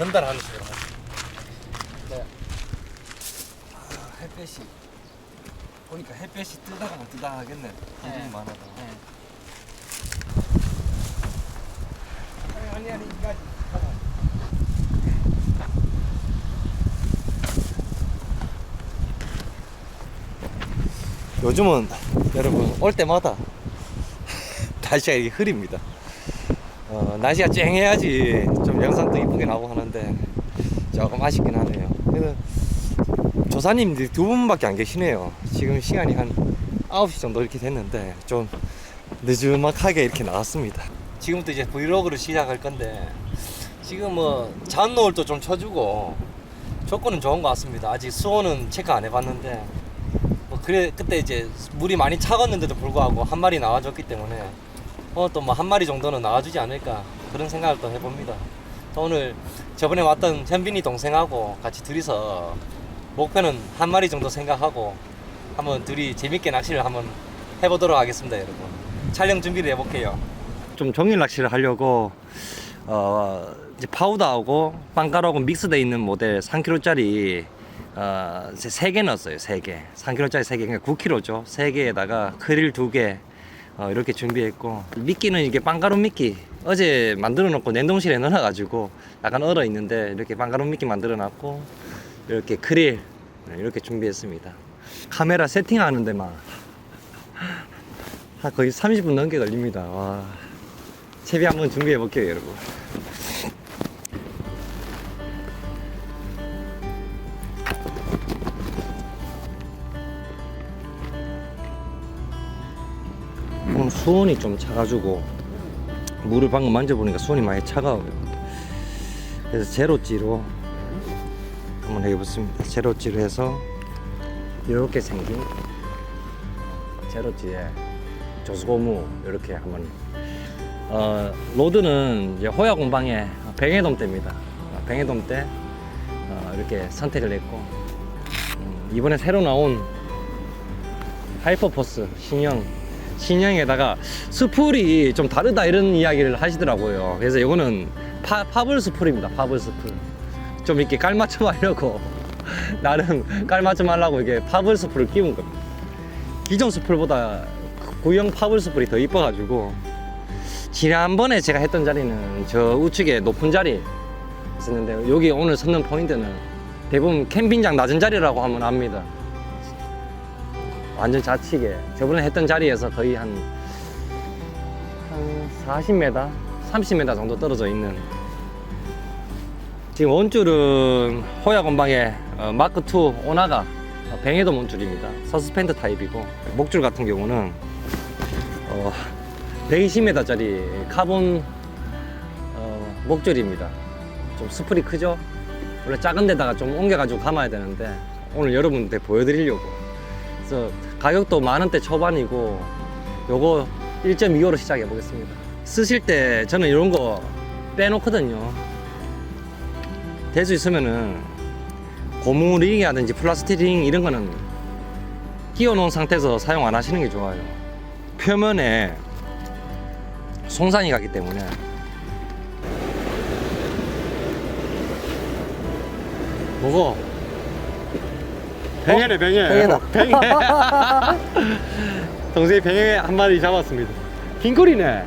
전달하는 식으로 하죠. 네. 아, 햇볕이 보니까 햇볕이 뜨다가 못 뜨다 하겠네. 구름이 많아서. 아니 아니 아니 잠깐만. 요즘은 여러분 올 때마다 날씨가 이렇게 흐립니다. 어, 날씨가 쨍해야지 좀 영상도 이쁘게 나오고 하는데 조금 아쉽긴 하네요. 그래서 조사님들이 두 분밖에 안 계시네요. 지금 시간이 한 9시 정도 이렇게 됐는데 좀 늦음막하게 이렇게 나왔습니다. 지금부터 이제 브이로그를 시작할 건데 지금 뭐 잔노을도 좀 쳐주고 조건은 좋은 것 같습니다. 아직 수온은 체크 안 해봤는데 뭐 그래 그때 이제 물이 많이 차갔는데도 불구하고 한 마리 나와줬기 때문에 어 또 뭐 한 마리 정도는 나와주지 않을까 그런 생각을 또 해봅니다. 또 오늘 저번에 왔던 현빈이 동생하고 같이 둘이서 목표는 한 마리 정도 생각하고 한번 둘이 재밌게 낚시를 한번 해보도록 하겠습니다, 여러분. 촬영 준비를 해볼게요. 좀 종일 낚시를 하려고 어 이제 파우더하고 빵가루하고 믹스되어 있는 모델 3kg짜리 어, 3개 넣었어요. 3개. 3kg짜리 3개. 그러니까 9kg죠. 3개에다가 크릴 2개. 어, 이렇게 준비했고 미끼는 이게 빵가루 미끼 어제 만들어 놓고 냉동실에 넣어 가지고 약간 얼어 있는데 이렇게 빵가루 미끼 만들어 놨고 이렇게 크릴 네, 이렇게 준비했습니다. 카메라 세팅하는 데만 한 거의 30분 넘게 걸립니다. 와. 채비 한번 준비해 볼게요, 여러분. 오늘 수온이 좀 차가지고 물을 방금 만져보니까 수온이 많이 차가워요. 그래서 제로찌로 한번 해보겠습니다. 제로찌로 해서 이렇게 생긴 제로찌에 조수고무 이렇게 한번 어, 로드는 이제 호야 공방에 뱅해돔 때입니다. 어, 뱅해돔 때 어, 이렇게 선택을 했고 음, 이번에 새로 나온 하이퍼포스 신형 신형에다가 스풀이 좀 다르다 이런 이야기를 하시더라고요. 그래서 이거는 파, 파블 스풀입니다. 파블 스풀. 좀 이렇게 깔맞춤 하려고 나름 깔맞춤 하려고 이게 파블 스풀을 끼운 겁니다. 기존 스풀보다 구형 파블 스풀이 더 이뻐가지고 지난번에 제가 했던 자리는 저 우측에 높은 자리 있었는데 여기 오늘 섰는 포인트는 대부분 캠핑장 낮은 자리라고 하면 압니다. 완전 좌측에 저번에 했던 자리에서 거의 한, 한 40m, 30m 정도 떨어져 있는 지금 원줄은 호야 건방의 어, 마크2 오나가 어, 뱅에도 원줄입니다. 서스펜드 타입이고 목줄 같은 경우는 어, 120m짜리 카본 어, 목줄입니다. 좀 스프리 크죠? 원래 작은 데다가 좀 옮겨가지고 감아야 되는데 오늘 여러분한테 보여드리려고 그래서 가격도 만 원대 초반이고 요거 1.25로 시작해 보겠습니다. 쓰실 때 저는 이런 거 빼놓거든요. 될수 있으면은 고무 링이라든지 플라스틱 링 이런 거는 끼워 놓은 상태에서 사용 안 하시는 게 좋아요. 표면에 송산이 가기 때문에 뭐고? 뱅해네 뱅해 뱅해다. 뱅해 동생이 뱅해 한 마리 잡았습니다 긴 꼬리네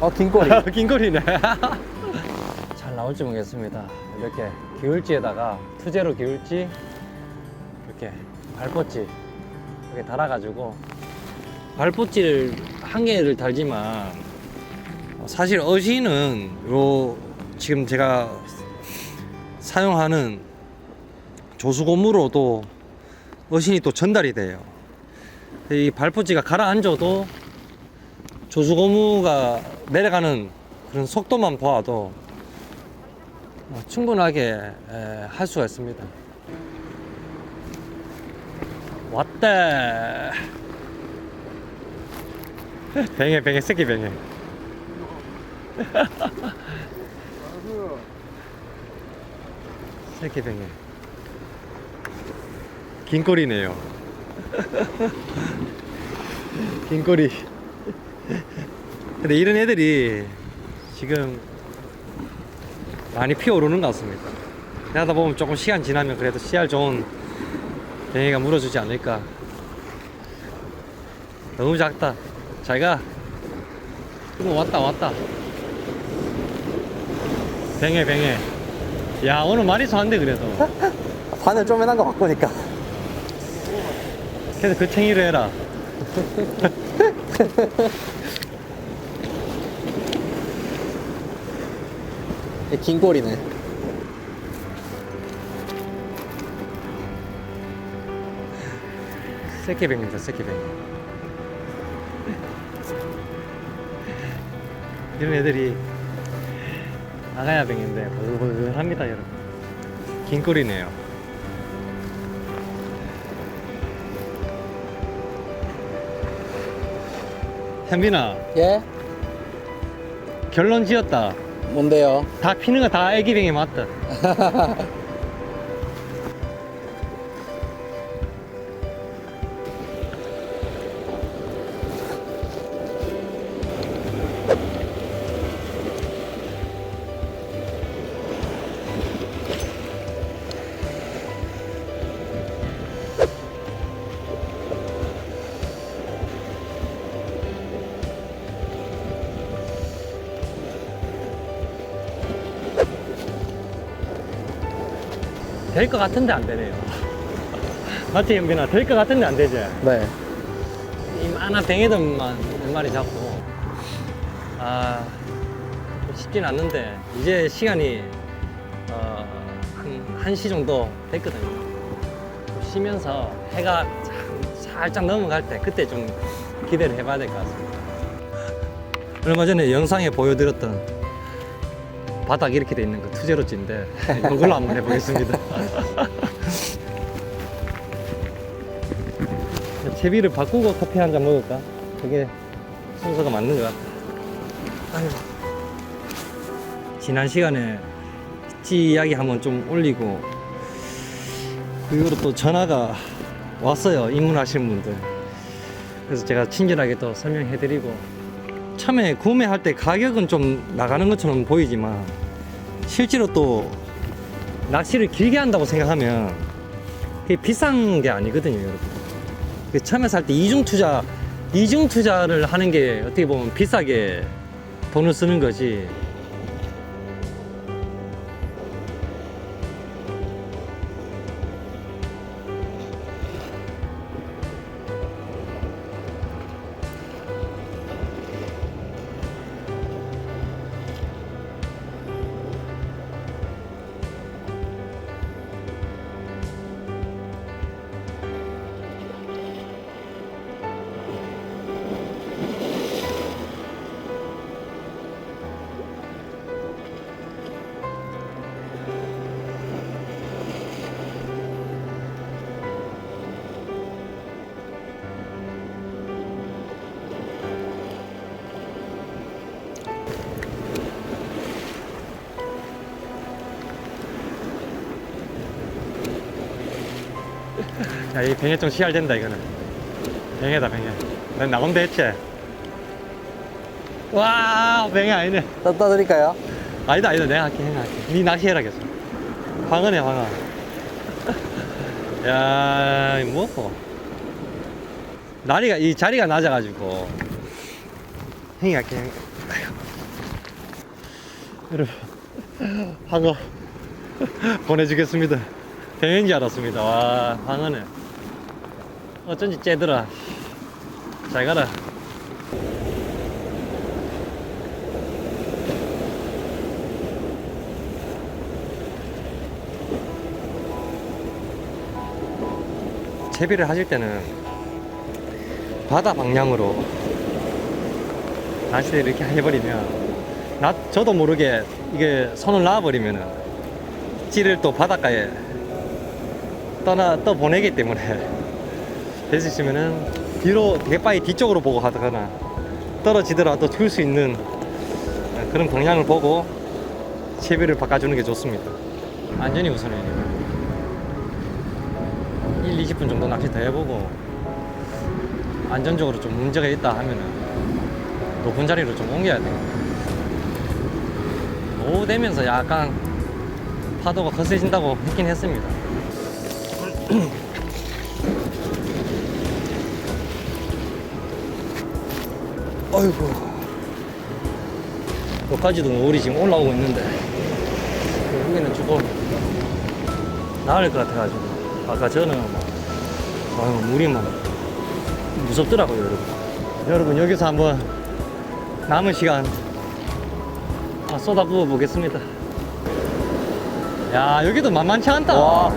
어, 긴 꼬리. 긴 꼬리네 잘 나올지 모르겠습니다. 이렇게 기울지에다가 투제로 기울지 이렇게 발포지 이렇게 달아가지고 발포지를 한 개를 달지만 사실 어시는 요 지금 제가 사용하는 조수고무로도 어신이 또 전달이 돼요. 이 발포지가 가라앉아도 조수고무가 내려가는 그런 속도만 보아도 어, 충분하게 에, 할 수가 있습니다. 왔다. 뱅해 뱅해 새끼 뱅해 새끼 뱅에. 긴 꼬리네요. 긴 꼬리. 근데 이런 애들이 지금 많이 피어오르는 것 같습니다. 하다 보면 조금 시간 지나면 그래도 씨알 좋은 뱅이가 물어주지 않을까. 너무 작다. 잘 가. 이거 왔다 왔다. 뱅해 뱅해. 야 오늘 마리수 한대 그래도. 바늘 쪼매난 거 바꾸니까. 그래서 그 챙이를 해라. 긴 꼬리네. 새끼뱅입니다 새끼뱅. 이런 애들이 아가야 뱅인데 버글버글합니다 여러분. 긴 꼬리네요. 현빈아 예? 결론 지었다. 뭔데요? 다 피는 거 다 애기뱅이 맞다. 될 것 같은데 안 되네요. 맞지, 현빈아? 될 것 같은데 안 되지? 네. 이만한 뱅이들만 몇 마리 잡고. 아, 쉽진 않는데, 이제 시간이, 어, 한 1시 정도 됐거든요. 좀 쉬면서 해가 참 살짝 넘어갈 때, 그때 좀 기대를 해봐야 될 것 같습니다. 얼마 전에 영상에 보여드렸던 바닥 이렇게 돼 있는 거 투제로찌인데 이걸로 한번 해보겠습니다. 채비를 바꾸고 커피 한 잔 먹을까? 그게 순서가 맞는 것 같아. 아이고. 지난 시간에 찌 이야기 한번 좀 올리고 그 이후로 또 전화가 왔어요. 입문하시는 분들. 그래서 제가 친절하게 또 설명해드리고 처음에 구매할 때 가격은 좀 나가는 것처럼 보이지만 실제로 또 낚시를 길게 한다고 생각하면 그게 비싼 게 아니거든요, 여러분. 그 처음에 살 때 이중 투자, 이중 투자를 하는 게 어떻게 보면 비싸게 돈을 쓰는 거지. 야, 이 뱅에 좀 씨알된다, 이거는. 뱅에다, 뱅에. 난 나온다 했지? 와, 뱅에 아니네. 떠, 떠드릴까요? 아니다, 아니다. 내가 할게, 내가 할게. 니 낚시해라, 계속. 황어네, 황어. 야, 이 뭐고. 날이가, 이 자리가 낮아가지고. 형이 할게, 형이. 여러분, 황어 보내주겠습니다. 뱅인지 알았습니다. 와, 황어네. 어쩐지 째더라. 잘 가라. 채비를 하실 때는 바다 방향으로 낚시를 이렇게 해버리면 나 저도 모르게 이게 손을 놔버리면은 찌를 또 바닷가에 떠나 떠 보내기 때문에 될수 있으면은 뒤로 대바위 뒤쪽으로 보고 하거나 떨어지더라도 줄 수 있는 그런 방향을 보고 채비를 바꿔주는 게 좋습니다. 안전이 우선이니까. 1, 20분 정도 낚시 더 해보고 안전적으로 좀 문제가 있다 하면은 높은 자리로 좀 옮겨야 돼요. 오후 되면서 약간 파도가 거세진다고 했긴 했습니다. 어이구. 여기까지도 물이 지금 올라오고 있는데 여기는 조금 나을 것 같아가지고 아까 저는 막 아유, 물이 막 무섭더라고요 여러분 여러분 여기서 한번 남은 시간 아, 쏟아부어 보겠습니다 야 여기도 만만치 않다 와.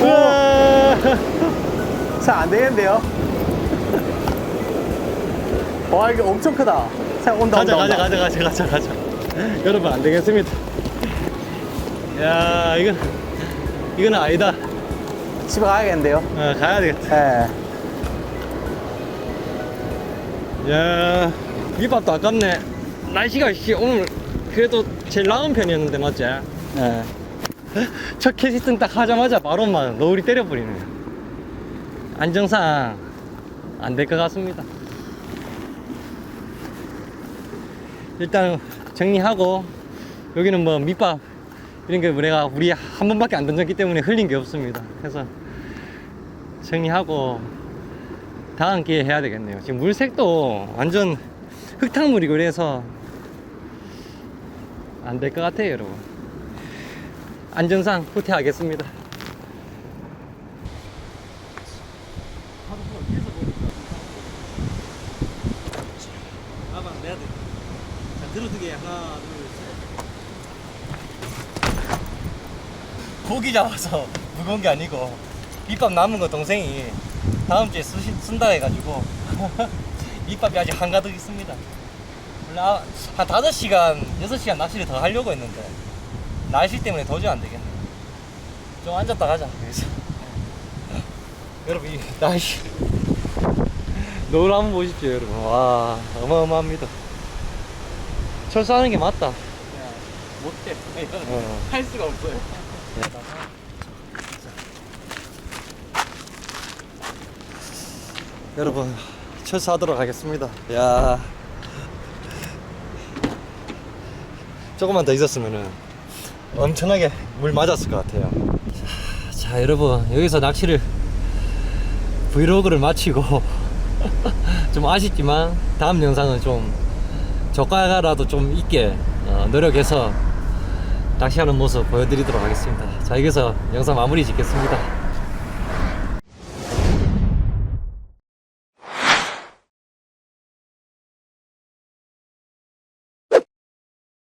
우와. 잘안 되겠는데요? 와, 이게 엄청 크다. 자, 온다, 가자 온다, 가자. 가자 가자 가자 가자 여러분 안 되겠습니다 야 이건 이거는 아니다 집에 가야겠는데요? 어, 가야 되겠다 예. 야 밑밥도 아깝네 날씨가 씨 오늘 그래도 제일 나은 편이었는데 맞지? 예. 첫 캐시튼 딱 하자마자 바로 막 너울이 때려버리네 안정상 안 될 것 같습니다 일단 정리하고 여기는 뭐 밑밥 이런 게 내가 우리 한 번밖에 안 던졌기 때문에 흘린 게 없습니다. 그래서 정리하고 다음 기회에 해야 되겠네요. 지금 물색도 완전 흙탕물이고 그래서 안 될 것 같아요 여러분. 안전상 후퇴하겠습니다. 아빠 내야 돼. 자 들어두게 하나 둘 셋. 고기 잡아서 무거운 게 아니고 밑밥 남은 거 동생이 다음 주에 쓰시, 쓴다 해가지고 밑밥이 아직 한가득 있습니다. 아- 한 5시간, 6시간 낚시를 더 하려고 했는데 날씨 때문에 도저히 안 되겠네. 좀 앉았다 가자. 그래서 여러분 이 날씨 노을 한번 보십시오, 여러분. 와 어마어마합니다. 철수하는 게 맞다. 못해. 어. 할 수가 없어요. 여러분 철수하도록 하겠습니다. 야 조금만 더 있었으면은 엄청나게 물 맞았을 것 같아요. 자, 자, 여러분 여기서 낚시를 브이로그를 마치고 좀 아쉽지만 다음 영상은 좀 저가라도 좀 있게 어, 노력해서 낚시하는 모습 보여드리도록 하겠습니다. 자 여기서 영상 마무리 짓겠습니다.